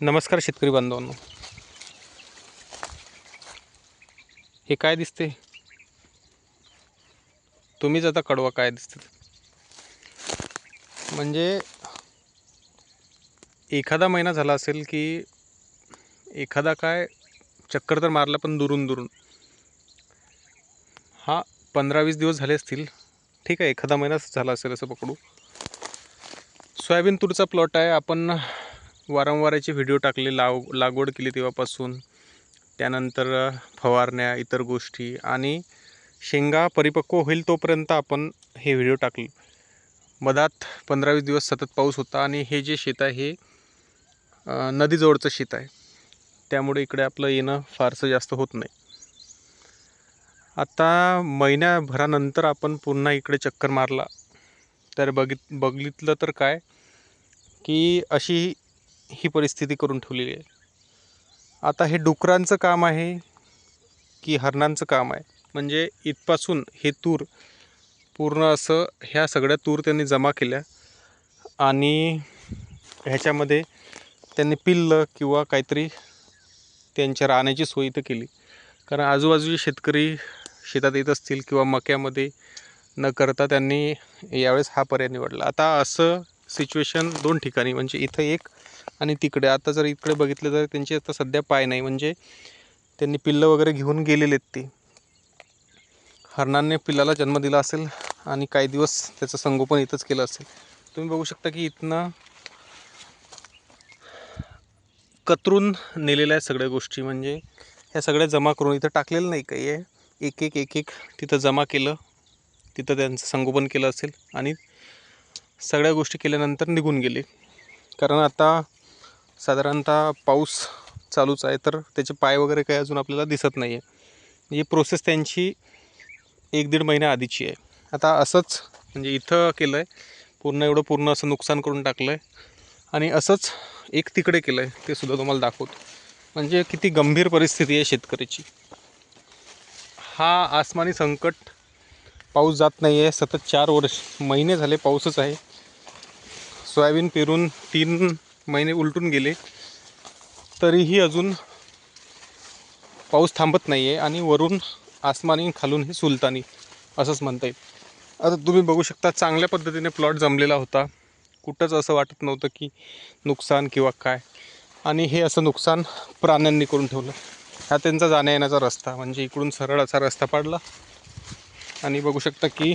नमस्कार शेतकरी बांधवांनो. हे काय दिसते? तुम्हीच आता कडवा काय दिसते? म्हणजे एखादा महिना झाला असेल की एखादा काय चक्कर तर मारला पण दुरून दुरून. हा पंधरा वीस दिवस झाले असतील. ठीक आहे एखादा महिनाच झाला असेल असं पकडू. सोयाबीन तूरचा प्लॉट आहे. आपण वारंवार याचे व्हिडिओ टाकले लाव लागवड केली तेव्हापासून. त्यानंतर फवारण्या इतर गोष्टी आणि शेंगा परिपक्व होईल तोपर्यंत आपण हे व्हिडिओ टाकले. मधात पंधरा वीस दिवस सतत पाऊस होता आणि हे जे शेत आहे हे नदीजवळचं शेत आहे. त्यामुळे इकडे आपलं येणं फारसं जास्त होत नाही. आता महिन्याभरानंतर आपण पुन्हा इकडे चक्कर मारला. तर बघित बघितलं तर काय की अशी ही परिस्थिती करून ठेवलेली आहे. आता हे डुकरांचं काम आहे की हरणांचं काम आहे? म्हणजे इथपासून हे तूर पूर्ण असं ह्या सगळ्या तूर त्यांनी जमा केल्या आणि ह्याच्यामध्ये त्यांनी पिल्लं किंवा काहीतरी त्यांच्या राहण्याची सोय इथं केली. कारण आजूबाजूचे शेतकरी शेतात येत असतील किंवा मक्यामध्ये न करता त्यांनी यावेळेस हा पर्याय निवडला. आता असं सिच्युएशन दोन ठिकाणी म्हणजे इथं एक आणि तिकडे आता जर इकडे बघितलं तर त्यांचे आता सध्या पाय नाही. म्हणजे त्यांनी पिल्लं वगैरे घेऊन गेलेले आहेत ते. हरणाने पिल्लाला जन्म दिला असेल आणि काही दिवस त्याचं संगोपन इथंच केलं असेल. तुम्ही बघू शकता की इथनं कतरून नेलेल्या आहे सगळ्या गोष्टी. म्हणजे ह्या सगळ्या जमा करून इथं टाकलेलं नाही काही आहे. एक एक एक एक तिथं जमा केलं तिथं त्यांचं संगोपन केलं असेल आणि सगळ्या गोष्टी केल्यानंतर निघून गेले. कारण आता साधारणतः पाऊस चालूच आहे तर त्याचे पाय वगैरे काही अजून आपल्याला दिसत नाही आहे ही प्रोसेस त्यांची एक दीड महिन्या आधीची आहे. आता असंच म्हणजे इथं केलं आहे पूर्ण एवढं पूर्ण असं नुकसान करून टाकलं आहे आणि असंच एक तिकडे केलं आहे ते सुद्धा तुम्हाला दाखवतो. म्हणजे किती गंभीर परिस्थिती आहे शेतकऱ्याची. हा आसमानी संकट पाऊस जात नाही आहे सतत चार वर्ष महिने झाले पाऊसच आहे. सोयाबीन पेरून तीन महिने उलटून गेले. तरीही अजून पाऊस थांबत नाही आहे आणि वरून आसमानी खालून हे सुलतानी असंच म्हणता येईल. आता तुम्ही बघू शकता चांगल्या पद्धतीने प्लॉट जमलेला होता. कुठंच असं वाटत नव्हतं की नुकसान किंवा काय. आणि हे असं नुकसान प्राण्यांनी करून ठेवलं. हा त्यांचा जाण्या येण्याचा रस्ता म्हणजे इकडून सरळ असा रस्ता पाडला. आणि बघू शकता की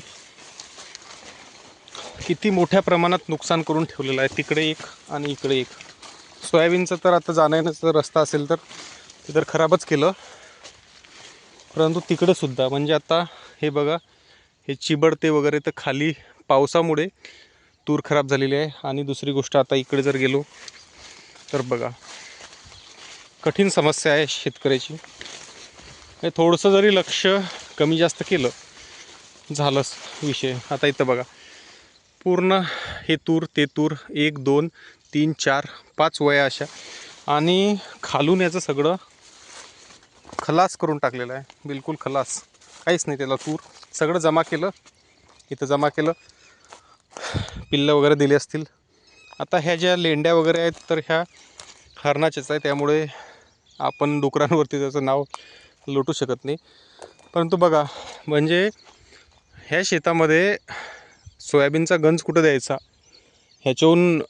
किती मोठ्या प्रमाणात नुकसान करून ठेवलेलं आहे. तिकडे एक आणि इकडे एक. सोयाबीनचं तर आता जाण्या रस्ता असेल तर ते तर खराबच केलं. परंतु तिकडंसुद्धा म्हणजे आता हे बघा हे चिबडते वगैरे तर खाली पावसामुळे तूर खराब झालेली आहे. आणि दुसरी गोष्ट आता इकडे जर गेलो तर बघा कठीण समस्या आहे शेतकऱ्याची. हे थोडंसं जरी लक्ष कमी जास्त केलं झालंच विषय. आता इथं बघा पूर्ण हे तूर ते तूर एक दोन तीन चार पाच वया अशा. आणि खालून याचं सगळं खलास करून टाकलेलं आहे. बिलकुल खलास. काहीच नाही त्याला तूर. सगळं जमा केलं. इथं जमा केलं. पिल्लं वगैरे दिले असतील. आता ह्या ज्या लेंड्या वगैरे आहेत तर ह्या हरणाच्याच आहे त्यामुळे आपण डुकरांवरती त्याचं नाव लोटू शकत नाही. परंतु बघा म्हणजे ह्या शेतामध्ये सोयाबीनचा गंज कुठं द्यायचा? ह्याच्याहून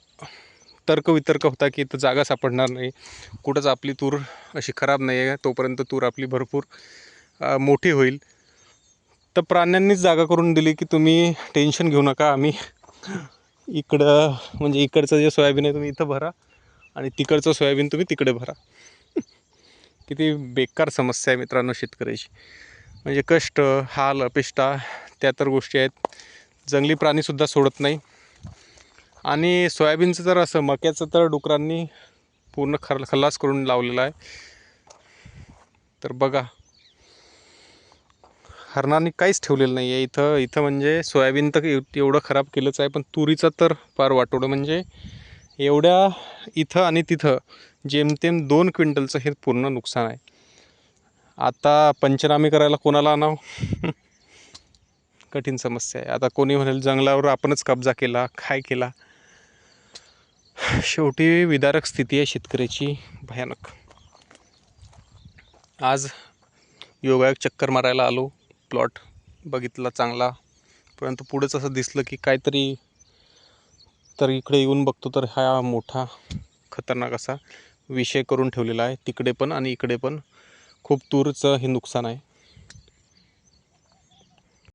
तर्कवितर्क होता की इथं जागा सापडणार नाही. कुठंच आपली तूर अशी खराब नाही आहे. तोपर्यंत तूर आपली भरपूर मोठी होईल. तर प्राण्यांनीच जागा करून दिली की तुम्ही टेन्शन घेऊ नका. आम्ही इकडं म्हणजे इकडचं जे सोयाबीन आहे तुम्ही इथं भरा आणि तिकडचं सोयाबीन तुम्ही तिकडे भरा. किती बेकार समस्या आहे मित्रांनो शेतकऱ्याची. म्हणजे कष्ट हाल अपेष्टा त्या तर गोष्टी आहेत. जंगली प्राणीसुद्धा सोडत नाही. आणि सोयाबीनचं तर असं मक्याचं तर डुकरांनी पूर्ण खर खल्लास करून लावलेला आहे. तर बघा हरणांनी काहीच ठेवलेलं नाही आहे. इथं इथं म्हणजे सोयाबीन तर एवढं खराब केलंच आहे पण तुरीचं तर फार वाटोडं म्हणजे एवढ्या इथं आणि तिथं जेमतेम दोन क्विंटलचं हे पूर्ण नुकसान आहे. आता पंचनामे करायला कोणाला आणावं? कठीण समस्या आहे. आता कोणी म्हणेल जंगलावर आपणच कब्जा केला काय केला? शेवटी विदारक स्थिती आहे शेतकऱ्याची. भयानक. आज योगायोग चक्कर मारायला आलो. प्लॉट बघितला चांगला. परंतु पुढेच असं दिसलं की काहीतरी तर इकडे येऊन बघतो तर हा मोठा खतरनाक असा विषय करून ठेवलेला आहे. तिकडे पण आणि इकडे पण खूप तूरचं हे नुकसान आहे.